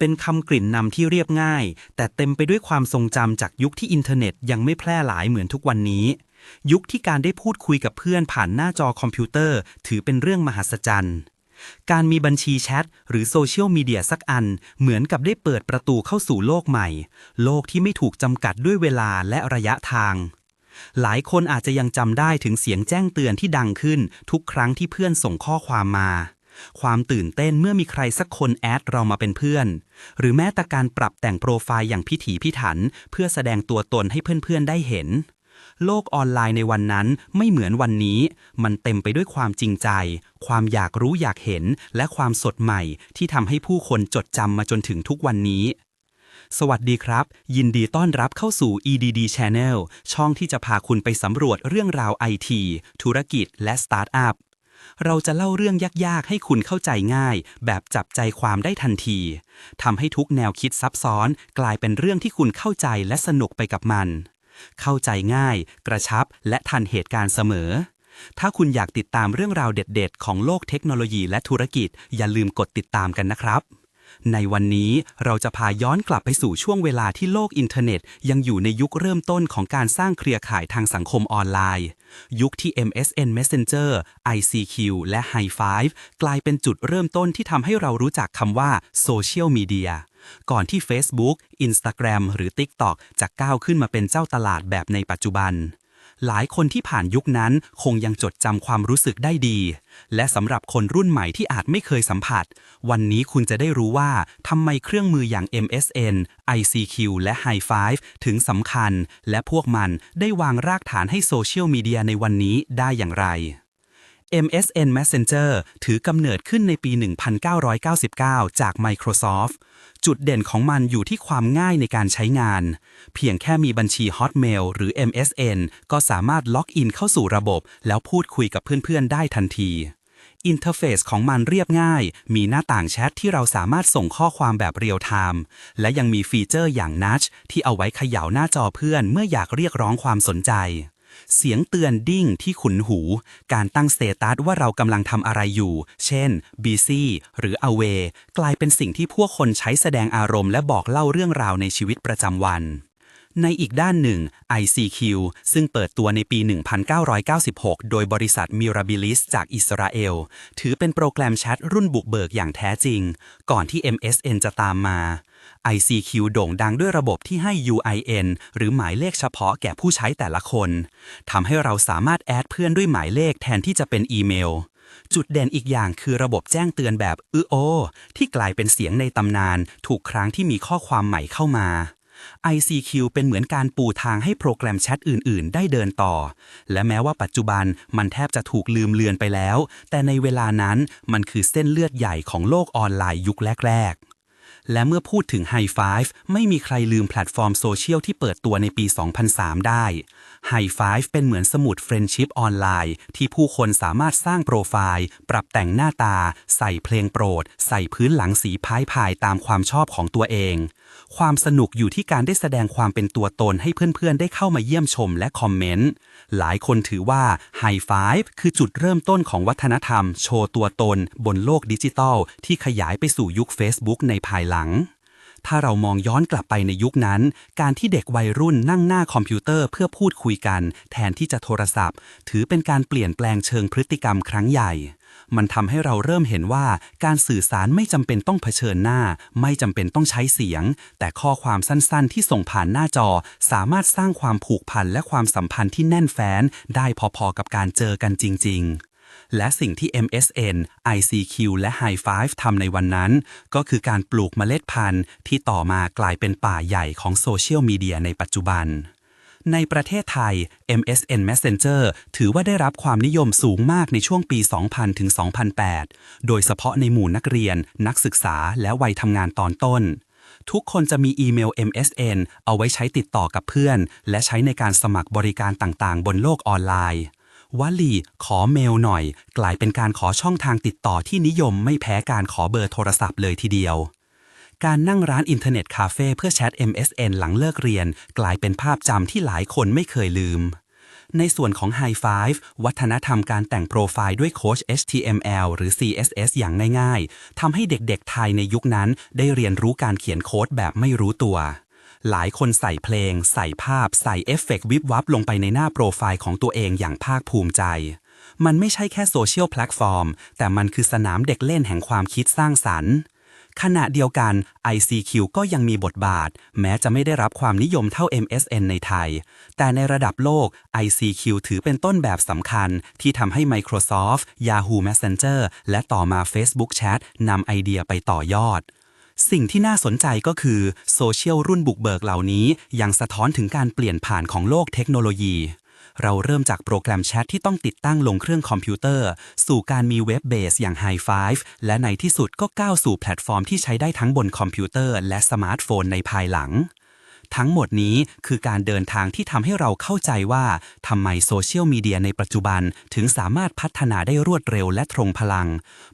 เป็นคำกลิ่นนำที่เรียบง่าย แต่เต็มไปด้วยความทรงจำจากยุคที่อินเทอร์เน็ตยังไม่แพร่หลายเหมือนทุกวันนี้ ยุคที่การได้พูดคุยกับเพื่อนผ่านหน้าจอคอมพิวเตอร์ ถือเป็นเรื่องมหัศจรรย์การมีบัญชีแชทหรือโซเชียลมีเดียสักอัน เหมือนกับได้เปิดประตูเข้าสู่โลกใหม่ โลกที่ไม่ถูกจำกัดด้วยเวลาและระยะทาง หลายคนอาจจะยังจำได้ถึงเสียงแจ้งเตือนที่ดังขึ้นทุกครั้งที่เพื่อนส่งข้อความมา ความตื่นเต้นเมื่อมีใครสักคนแอดเรามาเป็นเพื่อน หรือแม้แต่การปรับแต่งโปรไฟล์อย่างพิถีพิถัน เพื่อแสดงตัวตนให้เพื่อนๆได้เห็น โลกออนไลน์ในวันนั้นไม่เหมือนวันนี้ มันเต็มไปด้วยความจริงใจ ความอยากรู้อยากเห็น และความสดใหม่ที่ทำให้ผู้คนจดจำมาจนถึงทุกวันนี้สวัสดีครับ ยินดีต้อนรับเข้าสู่ EDD Channel ช่องที่จะพาคุณไปสำรวจเรื่องราวไอทีธุรกิจและสตาร์ทอัพ เราจะเล่าเรื่องยากๆ ให้คุณเข้าใจง่าย แบบจับใจความได้ทันที ทำให้ทุกแนวคิดซับซ้อน กลายเป็นเรื่องที่คุณเข้าใจและสนุกไปกับมัน เข้าใจง่าย กระชับ และทันเหตุการณ์เสมอ ถ้าคุณอยากติดตามเรื่องราวเด็ด ๆ ของโลกเทคโนโลยีและธุรกิจ อย่าลืมกดติดตามกันนะครับ ในวันนี้เราจะพาย้อนกลับไปสู่ช่วงเวลาที่โลกอินเทอร์เน็ต ยังอยู่ในยุคเริ่มต้นของการสร้างเครือข่ายทางสังคมออนไลน์ ยุคที่ MSN Messenger ICQ และ High Five กลายเป็นจุดเริ่มต้นที่ทำให้เรารู้จักคำว่าโซเชียลมีเดียก่อนที่ Facebook Instagram หรือ TikTok จะก้าวขึ้นมาเป็นเจ้าตลาดแบบในปัจจุบัน หลายคนที่ผ่านยุคนั้นคงยังจดจำความรู้สึกได้ดี และสำหรับคนรุ่นใหม่ที่อาจไม่เคยสัมผัส วันนี้คุณจะได้รู้ว่าทำไมเครื่องมืออย่าง MSN ICQ และ High Five ถึงสำคัญ และพวกมันได้วางรากฐานให้โซเชียลมีเดียในวันนี้ได้อย่างไร MSN Messenger ถือกำเนิดขึ้นในปี 1999 จาก Microsoft จุดเด่นของมันอยู่ที่ความง่ายในการใช้งาน เพียงแค่มีบัญชี Hotmail หรือ MSN ก็สามารถล็อกอินเข้าสู่ระบบ แล้วพูดคุยกับเพื่อนๆ ได้ทันทีอินเทอร์เฟซของมันเรียบง่าย มีหน้าต่างแชทที่เราสามารถส่งข้อความแบบเรียลไทม์ และยังมีฟีเจอร์อย่าง Nudge ที่เอาไว้เขย่าหน้าจอเพื่อนเมื่ออยากเรียกร้องความสนใจ เสียงเตือนดิ้งที่ขุนหู การตั้งสเตตัสว่าเรากำลังทำอะไรอยู่ เช่น busy หรือ away กลายเป็นสิ่งที่พวกคนใช้แสดงอารมณ์และบอกเล่าเรื่องราวในชีวิตประจำวัน ในอีกด้านหนึ่ง ICQ ซึ่งเปิดตัวในปี 1996 โดยบริษัท Mirabilis จากอิสราเอล ถือเป็นโปรแกรมแชทรุ่นบุกเบิกอย่างแท้จริง ก่อนที่ MSN จะตามมา ICQ โด่งดังด้วยระบบที่ให้ UIN หรือหมายเลขเฉพาะแก่ผู้ใช้แต่ละคนทำให้เราสามารถแอดเพื่อนด้วยหมายเลขแทนที่จะเป็นอีเมลจุดเด่นอีกอย่างคือระบบแจ้งเตือนแบบอือโอ ที่กลายเป็นเสียงในตำนานถูกครั้งที่มีข้อความใหม่เข้ามา ICQ เป็นเหมือนการปูทางให้โปรแกรมแชทอื่น ๆ ได้เดินต่อ และแม้ว่าปัจจุบันมันแทบจะถูกลืมเลือนไปแล้ว แต่ในเวลานั้นมันคือเส้นเลือดใหญ่ของโลกออนไลน์ยุคแรก ๆ และเมื่อพูดถึง High Five ไม่มีใครลืมแพลตฟอร์มโซเชียลที่เปิดตัวในปี 2003 ได้ High Five เป็นเหมือนสมุดเฟรนชิพออนไลน์ที่ผู้คนสามารถสร้างโปรไฟล์ ปรับแต่งหน้าตา ใส่เพลงโปรด ใส่พื้นหลังสีพายพายตามความชอบของตัวเอง ความสนุกอยู่ที่การได้แสดงความเป็นตัวตนให้เพื่อนๆ ได้เข้ามาเยี่ยมชมและคอมเมนต์ หลายคนถือว่า High Five คือจุดเริ่มต้นของวัฒนธรรม โชว์ตัวตน บนโลกดิจิทัลที่ขยายไปสู่ยุค Facebook ในภายหลัง ถ้าเรามองย้อนกลับไปในยุคนั้น การที่เด็กวัยรุ่นนั่งหน้าคอมพิวเตอร์เพื่อพูดคุยกัน แทนที่จะโทรศัพท์ ถือเป็นการเปลี่ยนแปลงเชิงพฤติกรรมครั้งใหญ่ มันทำให้เราเริ่มเห็นว่าการสื่อสารไม่จำเป็นต้องเผชิญหน้า ไม่จำเป็นต้องใช้เสียง แต่ข้อความสั้นๆ ที่ส่งผ่านหน้าจอ สามารถสร้างความผูกพันและความสัมพันธ์ที่แน่นแฟ้นได้พอๆกับการเจอกันจริง ๆ และสิ่งที่ MSN ICQ และ High Five ทำในวันนั้น ก็คือการปลูกเมล็ดพันธุ์ที่ต่อมากลายเป็นป่าใหญ่ของโซเชียลมีเดียในปัจจุบัน ในประเทศไทย MSN Messenger ถือว่าได้รับความนิยมสูงมากในช่วงปี 2000 ถึง 2008 โดยเฉพาะในหมู่นักเรียน นักศึกษา และวัยทำงานตอนต้นทุกคนจะมีอีเมล MSN เอาไว้ใช้ติดต่อกับเพื่อน และใช้ในการสมัครบริการต่างๆ บนโลกออนไลน์ วลีขอเมลหน่อย กลายเป็นการขอช่องทางติดต่อที่นิยมไม่แพ้การขอเบอร์โทรศัพท์เลยทีเดียว การนั่งร้านอินเทอร์เน็ตคาเฟ่เพื่อแชท MSN หลังเลิกเรียน กลายเป็นภาพจำที่หลายคนไม่เคยลืมในส่วนของ High Five วัฒนธรรมการแต่งโปรไฟล์ด้วยโค้ช HTML หรือ CSS อย่างง่ายๆ ทำให้เด็กๆ ไทยในยุคนั้นได้เรียนรู้การเขียนโค้ดแบบไม่รู้ตัว หลายคนใส่เพลง ใส่ภาพ ใส่เอฟเฟกต์วิบวับลงไปในหน้าโปรไฟล์ของตัวเองอย่างภาคภูมิใจ มันไม่ใช่แค่โซเชียลแพลตฟอร์ม แต่มันคือสนามเด็กเล่นแห่งความคิดสร้างสรรค์ขณะเดียวกัน ICQ ก็ยังมีบทบาท แม้จะไม่ได้รับความนิยมเท่า MSN ในไทย แต่ในระดับโลก ICQ ถือเป็นต้นแบบสำคัญ ที่ทำให้ Microsoft Yahoo Messenger และต่อมา Facebook Chat นำไอเดียไปต่อยอด สิ่งที่น่าสนใจก็คือโซเชียลรุ่นบุกเบิกเหล่านี้ยังสะท้อนถึงการเปลี่ยนผ่านของโลกเทคโนโลยี เราเริ่มจากโปรแกรมแชทที่ต้องติดตั้งลงเครื่องคอมพิวเตอร์ สู่การมีเว็บเบสอย่าง High Five และในที่สุดก็ก้าวสู่แพลตฟอร์มที่ใช้ได้ทั้งบนคอมพิวเตอร์และสมาร์ทโฟนในภายหลัง ทั้งหมดนี้คือการเดินทางที่ทำให้เราเข้าใจว่าทำไมโซเชียลมีเดียในปัจจุบันถึงสามารถพัฒนาได้รวดเร็วและตรงพลัง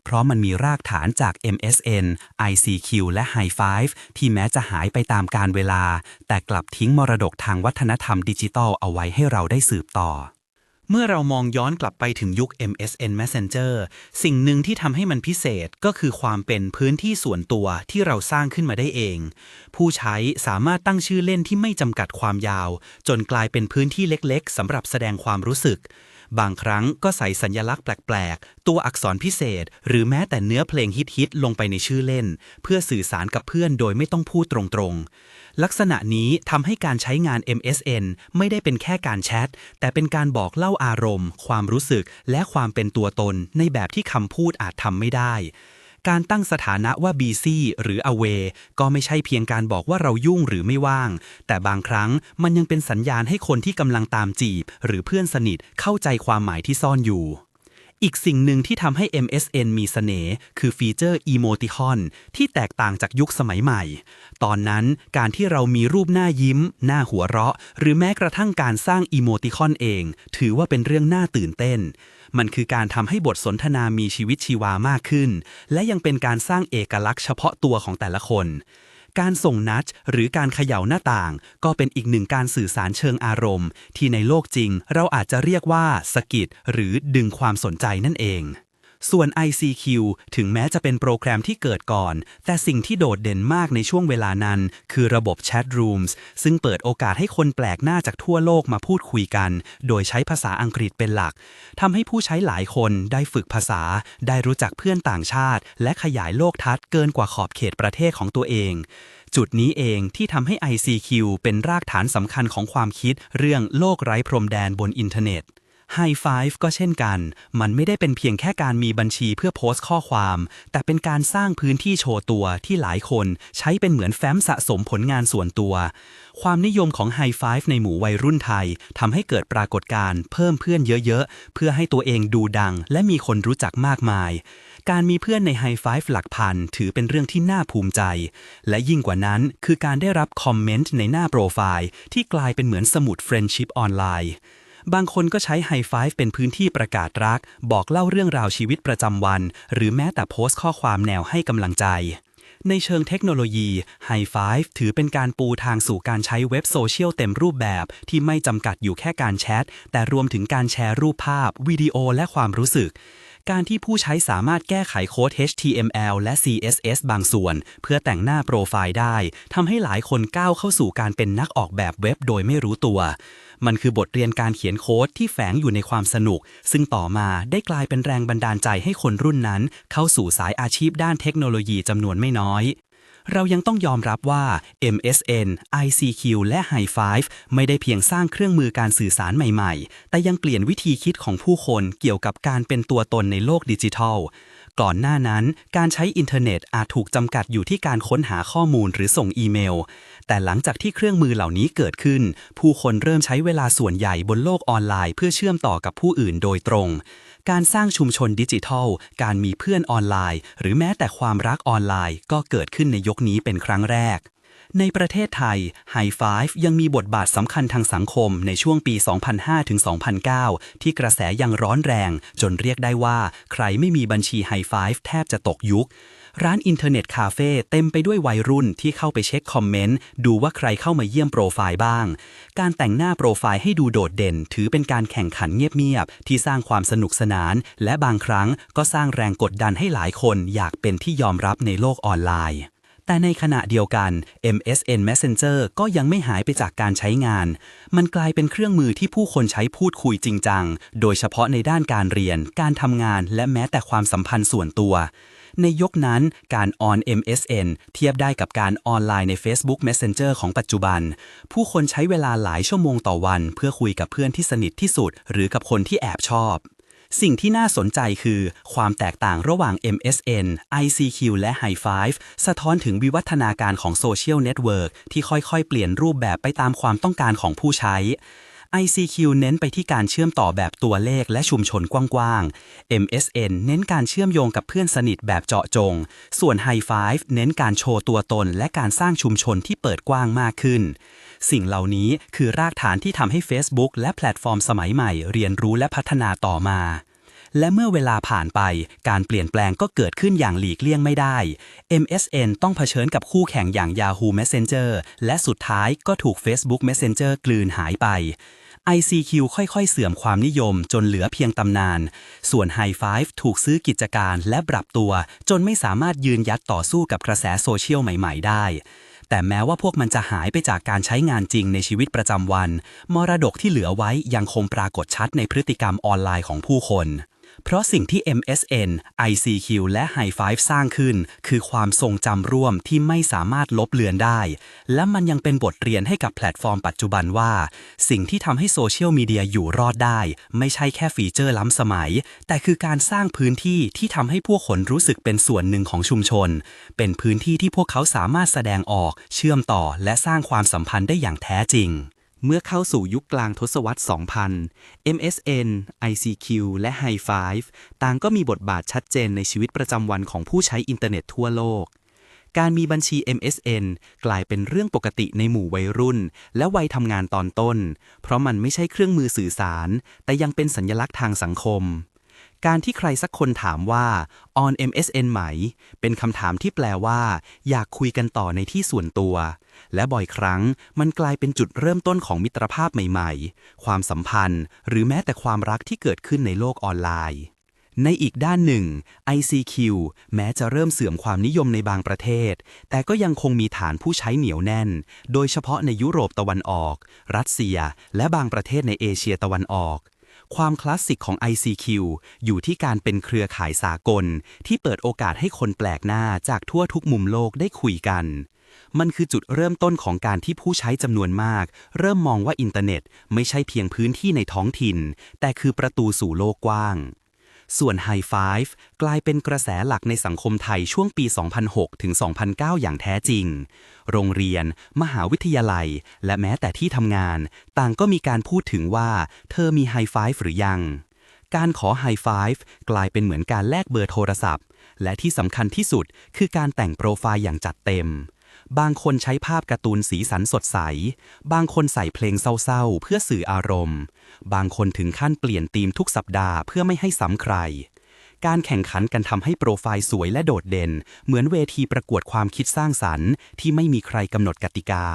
เพราะมันมีรากฐานจาก MSN ICQ และ High Five ที่แม้จะหายไปตามการเวลา แต่กลับทิ้งมรดกทางวัฒนธรรมดิจิทัลเอาไว้ให้เราได้สืบต่อ เมื่อเรามองย้อนกลับไปถึงยุค MSN Messenger สิ่งหนึ่งที่ทำให้มันพิเศษก็คือความเป็นพื้นที่ส่วนตัวที่เราสร้างขึ้นมาได้เอง ผู้ใช้สามารถตั้งชื่อเล่นที่ไม่จำกัดความยาว จนกลายเป็นพื้นที่เล็กๆสำหรับแสดงความรู้สึก บางครั้งก็ใส่สัญลักษณ์แปลกๆ ตัวอักษรพิเศษ หรือแม้แต่เนื้อเพลงฮิตๆ ลงไปในชื่อเล่น เพื่อสื่อสารกับเพื่อนโดยไม่ต้องพูดตรงๆ ลักษณะนี้ทำให้การใช้งาน MSN ไม่ได้เป็นแค่การแชท แต่เป็นการบอกเล่าอารมณ์ ความรู้สึก และความเป็นตัวตนในแบบที่คำพูดอาจทำไม่ได้ การตั้งสถานะว่า busy หรือ away ก็ไม่ใช่เพียงการบอกว่าเรายุ่งหรือไม่ว่าง แต่บางครั้งมันยังเป็นสัญญาณให้คนที่กำลังตามจีบ หรือเพื่อนสนิทเข้าใจความหมายที่ซ่อนอยู่อีกสิ่งหนึ่งที่ทำให้ MSN มีเสน่ห์คือฟีเจอร์ Emoticon ที่แตกต่างจากยุคสมัยใหม่ ตอนนั้นการที่เรามีรูปหน้ายิ้ม หน้าหัวเราะ หรือแม้กระทั่งการสร้าง Emoticon เอง ถือว่าเป็นเรื่องน่าตื่นเต้น มันคือการทำให้บทสนทนามีชีวิตชีวามากขึ้น และยังเป็นการสร้างเอกลักษณ์เฉพาะตัวของแต่ละคน การส่งนัดหรือการเขย่าหน้าต่าง ก็เป็นอีกหนึ่งการสื่อสารเชิงอารมณ์ ที่ในโลกจริง เราอาจจะเรียกว่าสกิดหรือดึงความสนใจนั่นเอง ส่วน ICQ ถึงแม้จะเป็นโปรแกรมที่เกิดก่อน แต่สิ่งที่โดดเด่นมากในช่วงเวลานั้น คือระบบ Chat Rooms ซึ่งเปิดโอกาสให้คนแปลกหน้าจากทั่วโลกมาพูดคุยกัน โดยใช้ภาษาอังกฤษเป็นหลักทำให้ผู้ใช้หลายคนได้ฝึกภาษา ได้รู้จักเพื่อนต่างชาติ และขยายโลกทัศน์เกินกว่าขอบเขตประเทศของตัวเองจุดนี้เองที่ทำให้ ICQ เป็นรากฐานสำคัญของความคิดเรื่องโลกไร้พรมแดนบนอินเทอร์เน็ต High Five ก็เช่นกัน มันไม่ได้เป็นเพียงแค่การมีบัญชีเพื่อโพสต์ข้อความ แต่เป็นการสร้างพื้นที่โชว์ตัวที่หลายคนใช้เป็นเหมือนแฟ้มสะสมผลงานส่วนตัว ความนิยมของ High Five ในหมู่วัยรุ่นไทยทำให้เกิดปรากฏการณ์เพิ่มเพื่อนเยอะๆ เพื่อให้ตัวเองดูดัง และมีคนรู้จักมากมาย การมีเพื่อนใน High Five หลักพันถือเป็นเรื่องที่น่าภูมิใจ และยิ่งกว่านั้นคือการได้รับคอมเมนต์ในหน้าโปรไฟล์ที่กลายเป็นเหมือนสมุดเฟรนด์ชิพออนไลน์ บางคนก็ใช้ High Five เป็นพื้นที่ประกาศรัก บอกเล่าเรื่องราวชีวิตประจำวัน หรือแม้แต่โพสต์ข้อความแนวให้กำลังใจ ในเชิงเทคโนโลยี High Five ถือเป็นการปูทางสู่การใช้เว็บโซเชียลเต็มรูปแบบ ที่ไม่จำกัดอยู่แค่การแชท แต่รวมถึงการแชร์รูปภาพ วิดีโอและความรู้สึกการที่ผู้ใช้สามารถแก้ไขโค้ด HTML และ CSS บางส่วน เพื่อแต่งหน้าโปรไฟล์ได้ ทำให้หลายคนก้าวเข้าสู่การเป็นนักออกแบบเว็บโดยไม่รู้ตัว มันคือบทเรียนการเขียนโค้ดที่แฝงอยู่ในความสนุก ซึ่งต่อมาได้กลายเป็นแรงบันดาลใจให้คนรุ่นนั้น เข้าสู่สายอาชีพด้านเทคโนโลยีจำนวนไม่น้อยเรายังต้องยอมรับว่า MSN ICQ และ High Five ไม่ได้เพียงสร้างเครื่องมือการสื่อสารใหม่ๆ แต่ยังเปลี่ยนวิธีคิดของผู้คนเกี่ยวกับการเป็นตัวตนในโลกดิจิทัล ก่อนหน้านั้น การใช้อินเทอร์เน็ตอาจถูกจำกัดอยู่ที่การค้นหาข้อมูลหรือส่งอีเมล แต่หลังจากที่เครื่องมือเหล่านี้เกิดขึ้น ผู้คนเริ่มใช้เวลาส่วนใหญ่บนโลกออนไลน์ เพื่อเชื่อมต่อกับผู้อื่นโดยตรง การสร้างชุมชนดิจิทัล การมีเพื่อนออนไลน์ หรือแม้แต่ความรักออนไลน์ ก็เกิดขึ้นในยกนี้เป็นครั้งแรก ในประเทศไทย High Five ยังมีบทบาทสำคัญทางสังคมในช่วงปี 2005 ถึง 2009 ที่กระแสยังร้อนแรง จนเรียกได้ว่า ใครไม่มีบัญชี High Five แทบจะตกยุค ร้านอินเทอร์เน็ตคาเฟ่เต็มไปด้วยวัยรุ่นที่เข้าไปเช็คคอมเมนต์ ดูว่าใครเข้ามาเยี่ยมโปรไฟล์บ้าง การแต่งหน้าโปรไฟล์ให้ดูโดดเด่น ถือเป็นการแข่งขันเงียบๆที่สร้างความสนุกสนาน และบางครั้งก็สร้างแรงกดดันให้หลายคน อยากเป็นที่ยอมรับในโลกออนไลน์ แต่ในขณะเดียวกัน MSN Messenger ก็ยังไม่หายไปจากการใช้งาน มันกลายเป็นเครื่องมือที่ผู้คนใช้พูดคุยจริงจัง โดยเฉพาะในด้านการเรียน การทำงาน และแม้แต่ความสัมพันธ์ส่วนตัว ในยุคนั้นการออน MSN เทียบได้กับการออนไลน์ใน Facebook Messenger ของปัจจุบัน ผู้คนใช้เวลาหลายชั่วโมงต่อวัน เพื่อคุยกับเพื่อนที่สนิทที่สุด หรือกับคนที่แอบชอบ สิ่งที่น่าสนใจคือความแตกต่างระหว่าง MSN ICQ และ High Five สะท้อนถึงวิวัฒนาการของโซเชียลเน็ตเวิร์กที่ค่อยๆ เปลี่ยนรูปแบบไปตามความต้องการของผู้ใช้ ICQ เน้นไปที่การเชื่อมต่อแบบตัวเลขและชุมชนกว้างๆ MSN เน้นการเชื่อมโยงกับเพื่อนสนิทแบบเจาะจง ส่วน High Five เน้นการโชว์ตัวตน และการสร้างชุมชนที่เปิดกว้างมากขึ้น สิ่งเหล่านี้คือรากฐานที่ทำให้ Facebook และแพลตฟอร์มสมัยใหม่ เรียนรู้และพัฒนาต่อมา และเมื่อเวลาผ่านไป การเปลี่ยนแปลงก็เกิดขึ้นอย่างหลีกเลี่ยงไม่ได้ MSN ต้องเผชิญกับคู่แข่งอย่าง Yahoo Messenger และสุดท้ายก็ถูก Facebook Messenger กลืนหายไป ICQ ค่อยๆ เสื่อมความนิยมจนเหลือเพียงตำนาน ส่วน High Five ถูกซื้อกิจการและปรับตัว จนไม่สามารถยืนยัดต่อสู้กับกระแสโซเชียลใหม่ๆ ได้ แต่แม้ว่าพวกมันจะหายไปจากการใช้งานจริงในชีวิตประจำวัน มรดกที่เหลือไว้ยังคงปรากฏชัดในพฤติกรรมออนไลน์ของผู้คน เพราะสิ่งที่ MSN ICQ และ High Five สร้างขึ้น คือความทรงจำร่วมที่ไม่สามารถลบเลือนได้ และมันยังเป็นบทเรียนให้กับแพลตฟอร์มปัจจุบันว่า สิ่งที่ทำให้โซเชียลมีเดียอยู่รอดได้ ไม่ใช่แค่ฟีเจอร์ล้ำสมัย แต่คือการสร้างพื้นที่ที่ทำให้ผู้คนรู้สึกเป็นส่วนหนึ่งของชุมชน เป็นพื้นที่ที่พวกเขาสามารถแสดงออก เชื่อมต่อและสร้างความสัมพันธ์ได้อย่างแท้จริง เมื่อเข้าสู่ยุคกลางทศวรรษ 2000 MSN ICQ และ HiFive ต่างก็มีบทบาทชัดเจนในชีวิตประจำวันของผู้ใช้อินเทอร์เน็ตทั่วโลก การมีบัญชี MSN กลายเป็นเรื่องปกติในหมู่วัยรุ่น และวัยทำงานตอนต้น เพราะมันไม่ใช่เครื่องมือสื่อสาร แต่ยังเป็นสัญลักษณ์ทางสังคม การที่ใครสักคนถามว่า on MSN ไหม เป็นคำถามที่แปลว่า อยากคุยกันต่อในที่ส่วนตัว และบ่อยครั้งมันกลายเป็นจุดเริ่มต้นของมิตรภาพใหม่ๆ ความสัมพันธ์ หรือแม้แต่ความรักที่เกิดขึ้นในโลกออนไลน์ ในอีกด้านหนึ่ง ICQ แม้จะเริ่มเสื่อมความนิยมในบางประเทศ แต่ก็ยังคงมีฐานผู้ใช้เหนียวแน่น โดยเฉพาะในยุโรปตะวันออก รัสเซีย และบางประเทศในเอเชียตะวันออก ความคลาสสิกของ ICQ อยู่ที่การเป็นเครือข่ายสากล ที่เปิดโอกาสให้คนแปลกหน้าจากทั่วทุกมุมโลกได้คุยกัน มันคือจุดเริ่มต้นของการที่ผู้ใช้จำนวนมาก เริ่มมองว่าอินเทอร์เน็ตไม่ใช่เพียงพื้นที่ในท้องถิ่น แต่คือประตูสู่โลกกว้าง ส่วน High Five กลายเป็นกระแสหลักในสังคมไทยช่วงปี 2006 ถึง 2009 อย่างแท้จริง โรงเรียน มหาวิทยาลัย และแม้แต่ที่ทำงาน ต่างก็มีการพูดถึงว่าเธอมี High Five หรือยัง การขอ High Five กลายเป็นเหมือนการแลกเบอร์โทรศัพท์ และที่สำคัญที่สุดคือการแต่งโปรไฟล์อย่างจัดเต็ม บางคนใช้ภาพการ์ตูนสีสันสดใส บางคนใส่เพลงเศร้าๆ เพื่อสื่ออารมณ์ บางคนถึงขั้นเปลี่ยนธีมทุกสัปดาห์เพื่อไม่ให้ซ้ำใคร การแข่งขันกันทำให้โปรไฟล์สวยและโดดเด่น เหมือนเวทีประกวดความคิดสร้างสรรค์ ที่ไม่มีใครกำหนดกติกา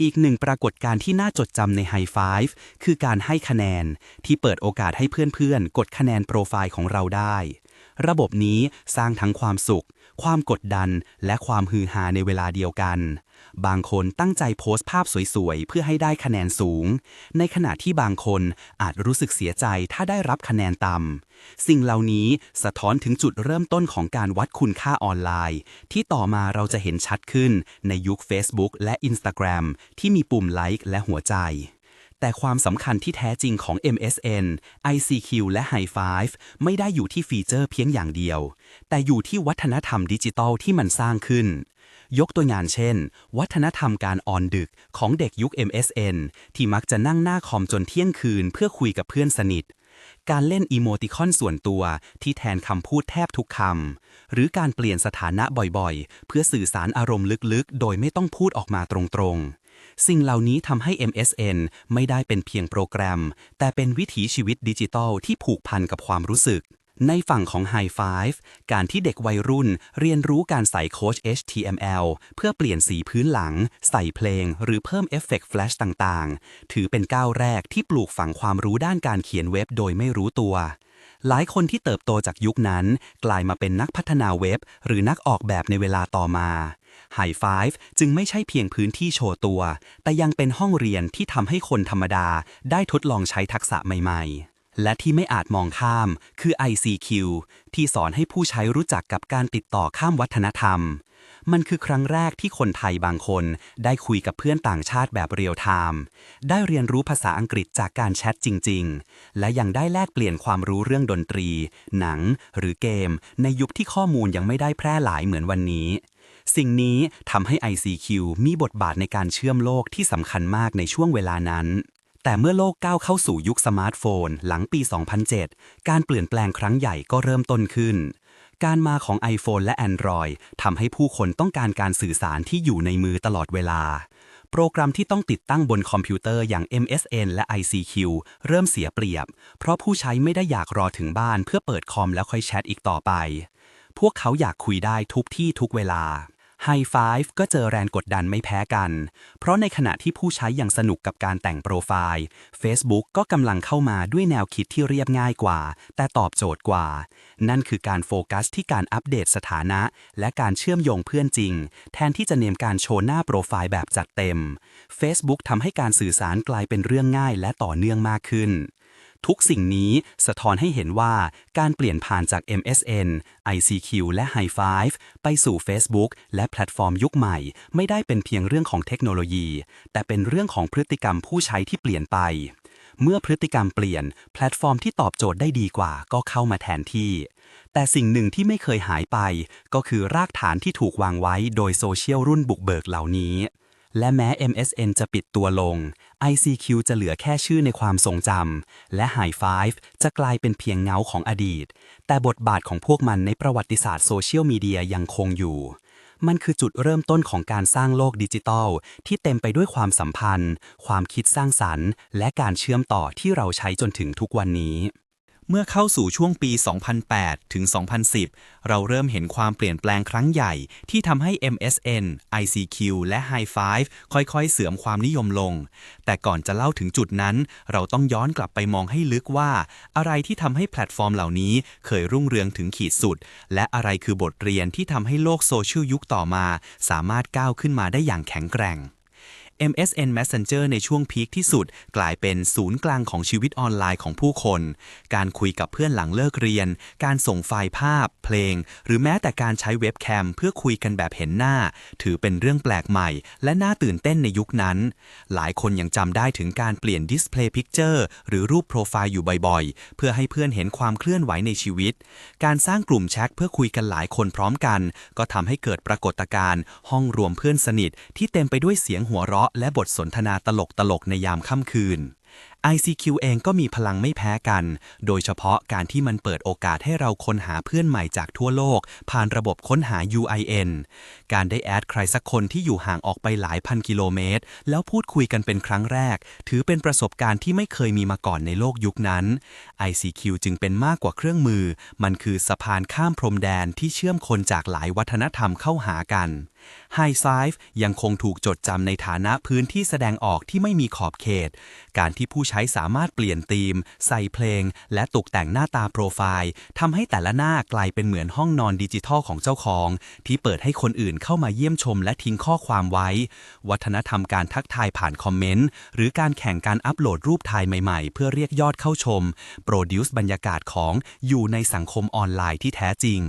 อีกหนึ่งปรากฏการณ์ที่น่าจดจำใน High Five คือการให้คะแนน ที่เปิดโอกาสให้เพื่อนๆ กดคะแนนโปรไฟล์ของเราได้ ระบบนี้สร้างทั้งความสุข ความกดดัน และความฮือฮาในเวลาเดียวกัน บางคนตั้งใจโพสต์ภาพสวยๆ เพื่อให้ได้คะแนนสูง ในขณะที่บางคนอาจรู้สึกเสียใจถ้าได้รับคะแนนต่ำ สิ่งเหล่านี้สะท้อนถึงจุดเริ่มต้นของการวัดคุณค่าออนไลน์ ที่ต่อมาเราจะเห็นชัดขึ้นในยุค Facebook และ Instagram ที่มีปุ่มไลค์และหัวใจ แต่ความสำคัญที่แท้จริงของ MSN ICQ และ High Five ไม่ได้อยู่ที่ฟีเจอร์เพียงอย่างเดียว แต่อยู่ที่วัฒนธรรมดิจิทัลที่มันสร้างขึ้น ยกตัวอย่างเช่น วัฒนธรรมการออนดึกของเด็กยุค MSN ที่มักจะนั่งหน้าคอมจนเที่ยงคืนเพื่อคุยกับเพื่อนสนิท การเล่นอีโมติคอนส่วนตัวที่แทนคำพูดแทบทุกคำ หรือการเปลี่ยนสถานะบ่อยๆ เพื่อสื่อสารอารมณ์ลึกๆ โดยไม่ต้องพูดออกมาตรงๆ สิ่งเหล่านี้ทำให้ MSN ไม่ได้เป็นเพียงโปรแกรม แต่เป็นวิถีชีวิตดิจิทัลที่ผูกพันกับความรู้สึก ในฝั่งของ High Five การที่เด็กวัยรุ่นเรียนรู้การใส่โค้ช HTML เพื่อเปลี่ยนสีพื้นหลัง ใส่เพลง หรือเพิ่มเอฟเฟกต์แฟลชต่างๆ ถือเป็นก้าวแรกที่ปลูกฝังความรู้ด้านการเขียนเว็บโดยไม่รู้ตัวหลายคนที่เติบโตจากยุคนั้น กลายมาเป็นนักพัฒนาเว็บ หรือนักออกแบบในเวลาต่อมา High Five จึงไม่ใช่เพียงพื้นที่โชว์ตัว แต่ยังเป็นห้องเรียนที่ทำให้คนธรรมดาได้ทดลองใช้ทักษะใหม่ ๆและที่ไม่อาจมองข้ามคือ ICQ ที่สอนให้ผู้ใช้รู้จักกับการติดต่อข้ามวัฒนธรรม มันคือครั้งแรกที่คนไทยบางคน ได้คุยกับเพื่อนต่างชาติแบบเรียลไทม์ได้เรียนรู้ภาษาอังกฤษจากการแชทจริง ๆ และยังได้แลกเปลี่ยนความรู้เรื่องดนตรี หนัง หรือเกม ในยุคที่ข้อมูลยังไม่ได้แพร่หลายเหมือนวันนี้ สิ่งนี้ทำให้ ICQ มีบทบาทในการเชื่อมโลกที่สำคัญมากในช่วงเวลานั้น แต่เมื่อโลกก้าวเข้าสู่ยุคสมาร์ทโฟน หลังปี 2007 การเปลี่ยนแปลงครั้งใหญ่ก็เริ่มต้นขึ้น การมาของ iPhone และ Android ทำให้ผู้คนต้องการการสื่อสารที่อยู่ในมือตลอดเวลาโปรแกรมที่ต้องติดตั้งบนคอมพิวเตอร์อย่าง MSN และ ICQ เริ่มเสียเปรียบ เพราะผู้ใช้ไม่ได้อยากรอถึงบ้านเพื่อเปิดคอมแล้วค่อยแชทอีกต่อไป พวกเขาอยากคุยได้ทุกที่ทุกเวลา High Five ก็เจอแรงกดดันไม่แพ้กัน เพราะในขณะที่ผู้ใช้อยังสนุกกับการแต่งโปรไฟล์ Facebook ก็กำลังเข้ามาด้วยแนวคิดที่เรียบง่ายกว่า แต่ตอบโจทย์กว่า นั่นคือการโฟกัสที่การอัปเดตสถานะ และการเชื่อมโยงเพื่อนจริง แทนที่จะเน้นการโชว์หน้าโปรไฟล์แบบจัดเต็ม Facebook ทำให้การสื่อสารกลายเป็นเรื่องง่ายและต่อเนื่องมากขึ้น ทุกสิ่งนี้สะท้อนให้เห็นว่าการเปลี่ยนผ่านจาก MSN ICQ และ High Five ไปสู่ Facebook และแพลตฟอร์มยุคใหม่ ไม่ได้เป็นเพียงเรื่องของเทคโนโลยี แต่เป็นเรื่องของพฤติกรรมผู้ใช้ที่เปลี่ยนไป เมื่อพฤติกรรมเปลี่ยน แพลตฟอร์มที่ตอบโจทย์ได้ดีกว่าก็เข้ามาแทนที่ แต่สิ่งหนึ่งที่ไม่เคยหายไป ก็คือรากฐานที่ถูกวางไว้โดยโซเชียลรุ่นบุกเบิกเหล่านี้ และแม้ MSN จะปิดตัวลง ICQ จะเหลือแค่ชื่อในความทรงจำ และ High Five จะกลายเป็นเพียงเงาของอดีต แต่บทบาทของพวกมันในประวัติศาสตร์โซเชียลมีเดียยังคงอยู่ มันคือจุดเริ่มต้นของการสร้างโลกดิจิทัล ที่เต็มไปด้วยความสัมพันธ์ ความคิดสร้างสรรค์ และการเชื่อมต่อที่เราใช้จนถึงทุกวันนี้ เมื่อเข้าสู่ช่วงปี 2008 ถึง 2010 เราเริ่มเห็นความเปลี่ยนแปลงครั้งใหญ่ที่ทำให้ MSN ICQ และ High Five ค่อยๆ เสื่อมความนิยมลง แต่ก่อนจะเล่าถึงจุดนั้น เราต้องย้อนกลับไปมองให้ลึกว่า อะไรที่ทำให้แพลตฟอร์มเหล่านี้เคยรุ่งเรืองถึงขีดสุด และอะไรคือบทเรียนที่ทำให้โลกโซเชียลยุคต่อมา สามารถก้าวขึ้นมาได้อย่างแข็งแกร่ง MSN Messenger ในช่วงพีคที่สุด กลายเป็นศูนย์กลางของชีวิตออนไลน์ของผู้คน การคุยกับเพื่อนหลังเลิกเรียน การส่งไฟล์ภาพ เพลง หรือแม้แต่การใช้เว็บแคมเพื่อคุยกันแบบเห็นหน้า ถือเป็นเรื่องแปลกใหม่ และน่าตื่นเต้นในยุคนั้น หลายคนยังจำได้ถึงการเปลี่ยน Display Picture หรือรูปโปรไฟล์อยู่บ่อยๆ เพื่อให้เพื่อนเห็นความเคลื่อนไหวในชีวิต การสร้างกลุ่มแชทเพื่อคุยกันหลายคนพร้อมกัน ก็ทำให้เกิดปรากฏการณ์ห้องรวมเพื่อนสนิทที่เต็มไปด้วยเสียงหัวเราะและบทสนทนาตลกๆในยามค่ำคืน ICQ เองก็มีพลังไม่แพ้กัน โดยเฉพาะการที่มันเปิดโอกาสให้เราค้นหาเพื่อนใหม่จากทั่วโลก ผ่านระบบค้นหา UIN การได้แอดใครสักคนที่อยู่ห่างออกไปหลายพันกิโลเมตร แล้วพูดคุยกันเป็นครั้งแรก ถือเป็นประสบการณ์ที่ไม่เคยมีมาก่อนในโลกยุคนั้น ICQ จึงเป็นมากกว่าเครื่องมือ มันคือสะพานข้ามพรมแดนที่เชื่อมคนจากหลายวัฒนธรรมเข้าหากัน High Five ยังคงถูกจดจำในฐานะพื้นที่แสดงออกที่ไม่มีขอบเขต การที่ผู้ใช้สามารถเปลี่ยนธีม ใส่เพลง และตกแต่งหน้าตาโปรไฟล์ทำให้แต่ละหน้ากลายเป็นเหมือนห้องนอนดิจิทัลของเจ้าของ ที่เปิดให้คนอื่นเข้ามาเยี่ยมชมและทิ้งข้อความไว้ วัฒนธรรมการทักทายผ่านคอมเมนต์ หรือการแข่งการอัปโหลดรูปถ่ายใหม่ๆ เพื่อเรียกยอดเข้าชม โปรดิวซ์บรรยากาศของอยู่ในสังคมออนไลน์ที่แท้จริง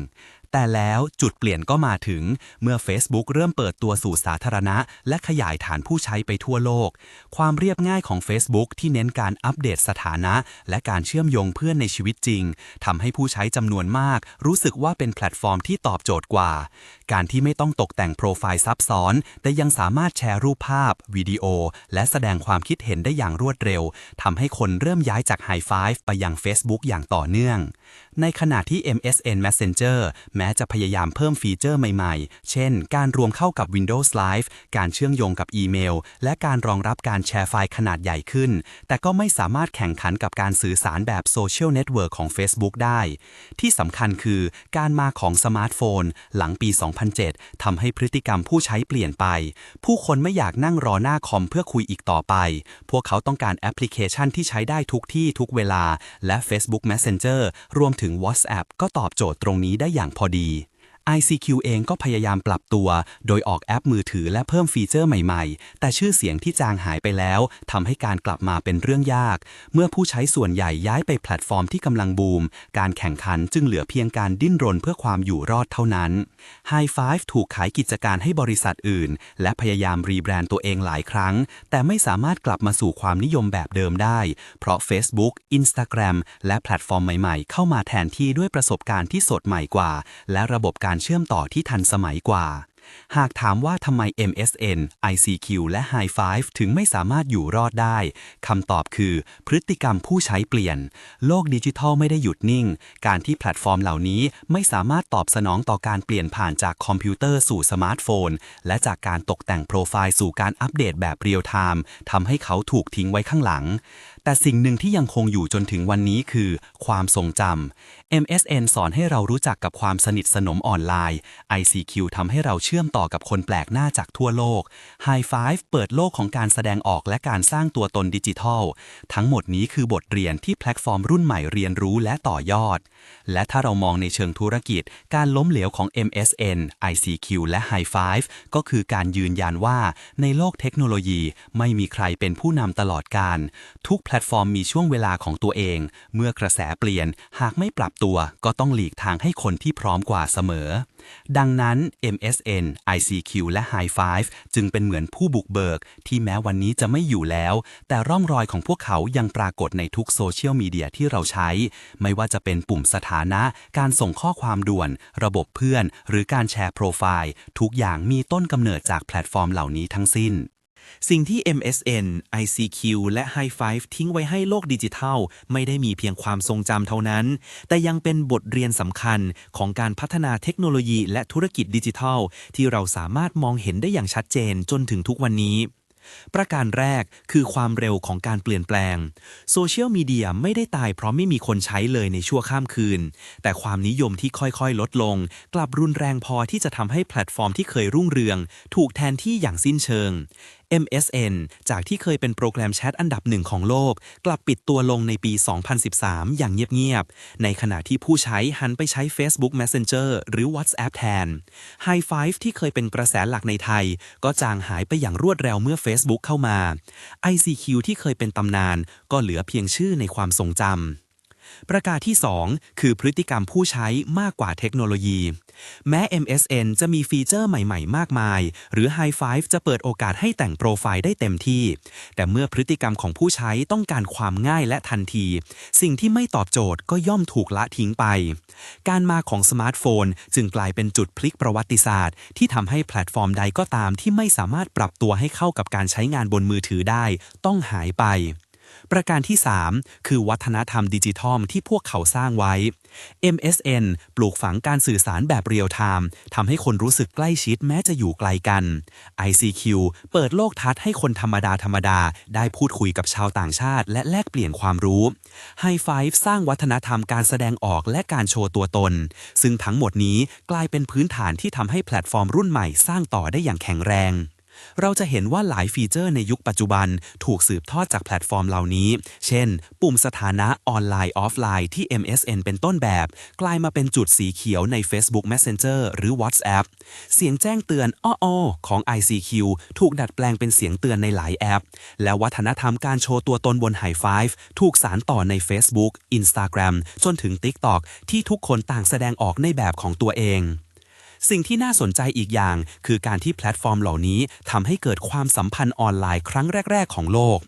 แต่แล้วจุดเปลี่ยนก็มาถึงเมื่อ Facebook เริ่มเปิดตัวสู่สาธารณะ และขยายฐานผู้ใช้ไปทั่วโลก ความเรียบง่ายของ Facebook ที่เน้นการอัปเดตสถานะ และการเชื่อมโยงเพื่อนในชีวิตจริงทำให้ผู้ใช้จำนวนมาก รู้สึกว่าเป็นแพลตฟอร์มที่ตอบโจทย์กว่า การที่ไม่ต้องตกแต่งโปรไฟล์ซับซ้อน แต่ยังสามารถแชร์รูปภาพ วิดีโอ และแสดงความคิดเห็นได้อย่างรวดเร็วทำให้คนเริ่มย้ายจาก High Five ไปยัง Facebook อย่างต่อเนื่อง ในขณะที่ MSN Messenger แม้จะพยายามเพิ่มฟีเจอร์ใหม่ๆ เช่น การรวมเข้ากับ Windows Live การเชื่อมโยงกับอีเมล และการรองรับการแชร์ไฟล์ขนาดใหญ่ขึ้น แต่ก็ไม่สามารถแข่งขันกับการสื่อสารแบบโซเชียลเน็ตเวิร์กของ Facebook ได้ ที่สำคัญคือการมาของสมาร์ทโฟน หลังปี2007 ทำให้พฤติกรรมผู้ใช้เปลี่ยนไป ผู้คนไม่อยากนั่งรอหน้าคอมเพื่อคุยอีกต่อไป พวกเขาต้องการแอปพลิเคชันที่ใช้ได้ทุกที่ทุกเวลา และ Facebook Messenger รวมถึง WhatsApp ก็ตอบโจทย์ตรงนี้ได้อย่างพอดี ICQ เองก็พยายามปรับตัว โดยออกแอปมือถือและเพิ่มฟีเจอร์ใหม่ๆ แต่ชื่อเสียงที่จางหายไปแล้วทำให้การกลับมาเป็นเรื่องยาก เมื่อผู้ใช้ส่วนใหญ่ย้ายไปแพลตฟอร์มที่กำลังบูม การแข่งขันจึงเหลือเพียงการดิ้นรนเพื่อความอยู่รอดเท่านั้น High Five ถูกขายกิจการให้บริษัทอื่น และพยายามรีแบรนด์ตัวเองหลายครั้ง แต่ไม่สามารถกลับมาสู่ความนิยมแบบเดิมได้ เพราะ Facebook Instagram และแพลตฟอร์มใหม่ๆ เข้ามาแทนที่ด้วยประสบการณ์ที่สดใหม่กว่า และระบบการเชื่อมต่อที่ทันสมัยกว่า หากถามว่าทำไม MSN ICQ และ High Five ถึงไม่สามารถอยู่รอดได้ คำตอบคือ พฤติกรรมผู้ใช้เปลี่ยน โลกดิจิทัลไม่ได้หยุดนิ่ง การที่แพลตฟอร์มเหล่านี้ไม่สามารถตอบสนองต่อการเปลี่ยนผ่านจากคอมพิวเตอร์สู่สมาร์ทโฟน และจากการตกแต่งโปรไฟล์สู่การอัปเดตแบบเรียลไทม์ทำให้เขาถูกทิ้งไว้ข้างหลัง แต่สิ่งหนึ่งที่ยังคงอยู่จนถึงวันนี้คือ ความทรงจำ MSN สอนให้เรารู้จักกับความสนิทสนมออนไลน์ ICQ ทำให้เราเชื่อมต่อกับคนแปลกหน้าจากทั่วโลก High Five เปิดโลกของการแสดงออกและการสร้างตัวตนดิจิทัล ทั้งหมดนี้คือบทเรียนที่แพลตฟอร์มรุ่นใหม่เรียนรู้และต่อยอด และถ้าเรามองในเชิงธุรกิจ การล้มเหลวของ MSN ICQ และ High Five ก็คือการยืนยันว่า ในโลกเทคโนโลยีไม่มีใครเป็นผู้นำตลอดการ ทุกแพลตฟอร์มมีช่วงเวลาของตัวเอง เมื่อกระแสเปลี่ยน หากไม่ปรับตัวก็ต้องหลีกทางให้คนที่พร้อมกว่าเสมอดังนั้น MSN ICQ และ High Five จึงเป็นเหมือนผู้บุกเบิก ที่แม้วันนี้จะไม่อยู่แล้ว แต่ร่องรอยของพวกเขายังปรากฏในทุกโซเชียลมีเดียที่เราใช้ ไม่ว่าจะเป็นปุ่มสถานะ การส่งข้อความด่วน ระบบเพื่อน หรือการแชร์โปรไฟล์ ทุกอย่างมีต้นกำเนิดจากแพลตฟอร์มเหล่านี้ทั้งสิ้น สิ่งที่ MSN ICQ และ High Five ทิ้งไว้ให้โลกดิจิทัล ไม่ได้มีเพียงความทรงจำเท่านั้น แต่ยังเป็นบทเรียนสำคัญของการพัฒนาเทคโนโลยีและธุรกิจดิจิทัล ที่เราสามารถมองเห็นได้อย่างชัดเจนจนถึงทุกวันนี้ประการแรกคือความเร็วของการเปลี่ยนแปลง โซเชียลมีเดียไม่ได้ตายเพราะไม่มีคนใช้เลยในชั่วข้ามคืน แต่ความนิยมที่ค่อยๆ ลดลง กลับรุนแรงพอที่จะทำให้แพลตฟอร์มที่เคยรุ่งเรือง ถูกแทนที่อย่างสิ้นเชิง MSN จากที่เคยเป็นโปรแกรมแชทอันดับหนึ่งของโลก กลับปิดตัวลงในปี 2013 อย่างเงียบๆ ในขณะที่ผู้ใช้หันไปใช้ Facebook Messenger หรือ WhatsApp แทน High Five ที่เคยเป็นกระแสหลักในไทย ก็จางหายไปอย่างรวดเร็วเมื่อ Facebook เข้ามา ICQ ที่เคยเป็นตำนาน ก็เหลือเพียงชื่อในความทรงจำ ประการที่ 2 คือพฤติกรรมผู้ใช้มากกว่าเทคโนโลยี แม้ MSN จะมีฟีเจอร์ใหม่ๆ มากมาย หรือ High Five จะเปิดโอกาสให้แต่งโปรไฟล์ได้เต็มที่ แต่เมื่อพฤติกรรมของผู้ใช้ต้องการความง่ายและทันที สิ่งที่ไม่ตอบโจทย์ก็ย่อมถูกละทิ้งไป การมาของสมาร์ทโฟนจึงกลายเป็นจุดพลิกประวัติศาสตร์ ที่ทำให้แพลตฟอร์มใดก็ตามที่ไม่สามารถปรับตัวให้เข้ากับการใช้งานบนมือถือได้ ต้องหายไป ประการที่ 3 คือวัฒนธรรมดิจิทัลที่พวกเขาสร้างไว้ MSN ปลูกฝังการสื่อสารแบบเรียลไทม์ทำให้คนรู้สึกใกล้ชิดแม้จะอยู่ไกลกัน ICQ เปิดโลกทัศน์ให้คนธรรมดาธรรมดา ได้พูดคุยกับชาวต่างชาติ และแลกเปลี่ยนความรู้ High Five สร้างวัฒนธรรมการแสดงออกและการโชว์ตัวตน ซึ่งทั้งหมดนี้กลายเป็นพื้นฐานที่ทำให้แพลตฟอร์มรุ่นใหม่สร้างต่อได้อย่างแข็งแรง เราจะเห็นว่าหลายฟีเจอร์ในยุคปัจจุบันถูกสืบทอดจากแพลตฟอร์มเหล่านี้ เช่น ปุ่มสถานะออนไลน์ออฟไลน์ที่ MSN เป็นต้นแบบ กลายมาเป็นจุดสีเขียวใน Facebook Messenger หรือ WhatsApp เสียงแจ้งเตือนอ้อๆของ ICQ ถูกดัดแปลงเป็นเสียงเตือนในหลายแอป และวัฒนธรรมการโชว์ตัวตนบน High Five ถูกสานต่อใน Facebook Instagram จนถึง TikTok ที่ทุกคนต่างแสดงออกในแบบของตัวเอง สิ่งที่น่าสนใจอีกอย่าง คือการที่แพลตฟอร์มเหล่านี้ทำให้เกิดความสัมพันธ์ออนไลน์ครั้งแรก ๆ ของโลก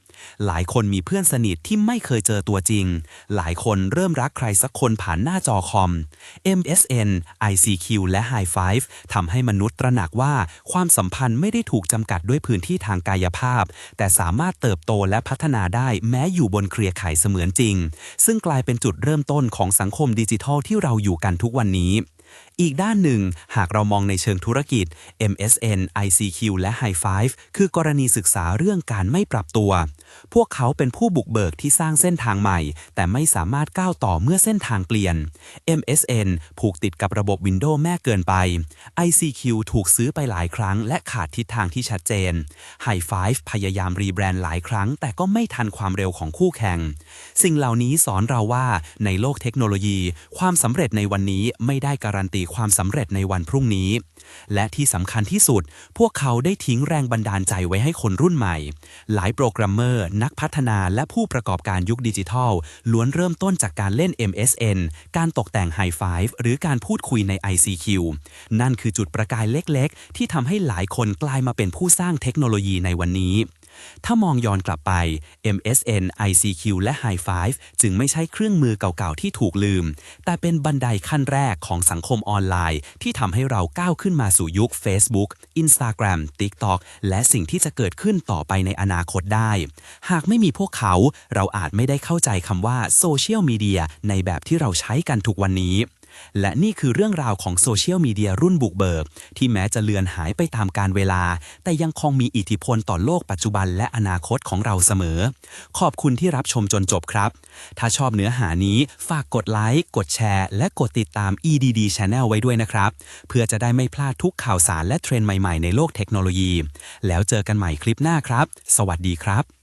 หลายคนมีเพื่อนสนิทที่ไม่เคยเจอตัวจริง หลายคนเริ่มรักใครสักคนผ่านหน้าจอคอม MSN ICQ และ High Five ทำให้มนุษย์ตระหนักว่า ความสัมพันธ์ไม่ได้ถูกจำกัดด้วยพื้นที่ทางกายภาพ แต่สามารถเติบโตและพัฒนาได้แม้อยู่บนเครือข่ายเสมือนจริง ซึ่งกลายเป็นจุดเริ่มต้นของสังคมดิจิทัลที่เราอยู่กันทุกวันนี้ อีกด้านหนึ่ง หากเรามองในเชิงธุรกิจ MSN ICQ และ High Five คือกรณีศึกษาเรื่องการไม่ปรับตัว พวกเขาเป็นผู้บุกเบิกที่สร้างเส้นทางใหม่ แต่ไม่สามารถก้าวต่อเมื่อเส้นทางเปลี่ยน MSN ผูกติดกับระบบ Windows แม่เกินไป ICQ ถูกซื้อไปหลายครั้ง และขาดทิศทางที่ชัดเจน High Five พยายามรีแบรนด์หลายครั้ง แต่ก็ไม่ทันความเร็วของคู่แข่ง สิ่งเหล่านี้สอนเราว่าในโลกเทคโนโลยี ความสำเร็จในวันนี้ไม่ได้การันตีความสำเร็จในวันพรุ่งนี้ และที่สำคัญที่สุด พวกเขาได้ทิ้งแรงบันดาลใจไว้ให้คนรุ่นใหม่ หลายโปรแกรมเมอร์ นักพัฒนาและผู้ประกอบการยุคดิจิทัล ล้วนเริ่มต้นจากการเล่น MSN การตกแต่ง High Five หรือการพูดคุยใน ICQ นั่นคือจุดประกายเล็กๆ ที่ทำให้หลายคนกลายมาเป็นผู้สร้างเทคโนโลยีในวันนี้ ถ้ามองย้อนกลับไป MSN ICQ และ High Five จึงไม่ใช่เครื่องมือเก่าๆ ที่ถูกลืม แต่เป็นบันไดขั้นแรกของสังคมออนไลน์ ที่ทำให้เราก้าวขึ้นมาสู่ยุค Facebook Instagram TikTok และสิ่งที่จะเกิดขึ้นต่อไปในอนาคตได้ หากไม่มีพวกเขา เราอาจไม่ได้เข้าใจคำว่าโซเชียลมีเดียในแบบที่เราใช้กันทุกวันนี้ และนี่คือเรื่องราวของโซเชียลมีเดียรุ่นบุกเบิก ที่แม้จะเลือนหายไปตามการเวลา แต่ยังคงมีอิทธิพลต่อโลกปัจจุบันและอนาคตของเราเสมอ ขอบคุณที่รับชมจนจบครับ ถ้าชอบเนื้อหานี้ฝากกดไลค์กดแชร์ และกดติดตาม EDD Channel ไว้ด้วยนะครับ เพื่อจะได้ไม่พลาดทุกข่าวสารและเทรนด์ใหม่ๆในโลกเทคโนโลยี แล้วเจอกันใหม่คลิปหน้าครับ สวัสดีครับ